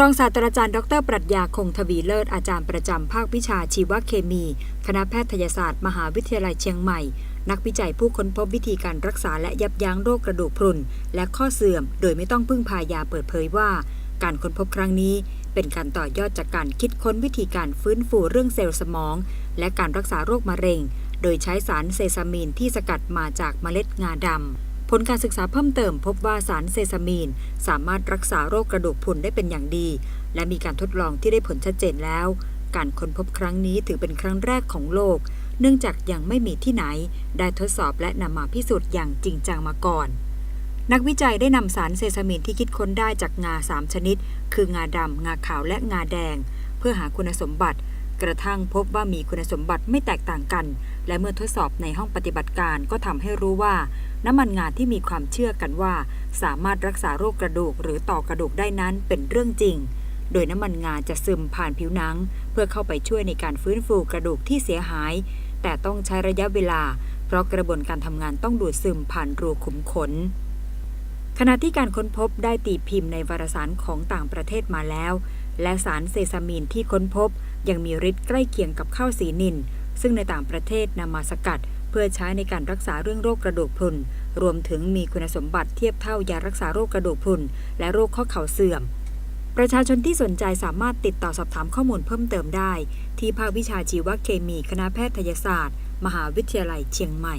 รองศาสตราจารย์ ดร ปรัชญาคงทวีเลิศอาจารย์ประจำภาควิชาชีวเคมี คณะแพทยศาสตร์ มหาวิทยาลัยเชียงใหม่ นักวิจัยผู้ค้นพบวิธีการรักษาและยับยั้งโรคกระดูกพรุน และข้อเสื่อม โดยไม่ต้องพึ่งพายาเปิดเผยว่า การค้นพบครั้งนี้ เป็นการต่อยอดจากการคิดค้นวิธีการฟื้นฟูเรื่องเซลล์สมอง และการรักษาโรคมะเร็ง โดยใช้สารเซซามีนที่สกัดมาจากเมล็ดงาดำ ผลการศึกษาเพิ่มเติมพบว่าสารเซซามีน สามารถรักษาโรคกระดูกพรุนได้เป็นอย่างดี และมีการทดลองที่ได้ผลชัดเจนแล้ว การค้นพบครั้งนี้ถือเป็นครั้งแรกของโลก เนื่องจากยังไม่มีที่ไหน ได้ทดสอบและนำมาพิสูจน์อย่างจริงจังมาก่อน นักวิจัยได้นำสารเซซามีนที่คิดค้นได้จากงา 3 ชนิด คืองาดำงาขาวและงาแดง เพื่อหาคุณสมบัติกระทั่งพบว่ามีคุณสมบัติไม่แตกต่างกัน และเมื่อทดสอบในห้องปฏิบัติการก็ทำให้รู้ว่า น้ำมันงาที่มีความเชื่อกันว่า สามารถรักษาโรคกระดูกหรือต่อกระดูกได้นั้นเป็นเรื่องจริง โดยน้ำมันงาจะซึมผ่านผิวหนัง เพื่อเข้าไปช่วยในการฟื้นฟูกระดูกที่เสียหาย แต่ต้องใช้ระยะเวลา เพราะกระบวนการทำงานต้องดูดซึมผ่านรูขุมขนขณะที่การค้นพบได้ตีพิมพ์ในวารสารของต่างประเทศมาแล้ว และสารเซซามีนที่ค้นพบ ยังมีฤทธิ์ใกล้เคียงกับข้าวสีนิน ซึ่งในต่างประเทศนำมาสกัด เพื่อใช้ในการรักษาเรื่องโรคกระดูกพรุน รวมถึงมีคุณสมบัติเทียบเท่ายารักษาโรคกระดูกพรุน และโรคข้อเข่าเสื่อม ประชาชนที่สนใจสามารถติดต่อสอบถามข้อมูลเพิ่มเติมได้ ที่ภาควิชาชีวเคมีคณะแพทยศาสตร์ มหาวิทยาลัยเชียงใหม่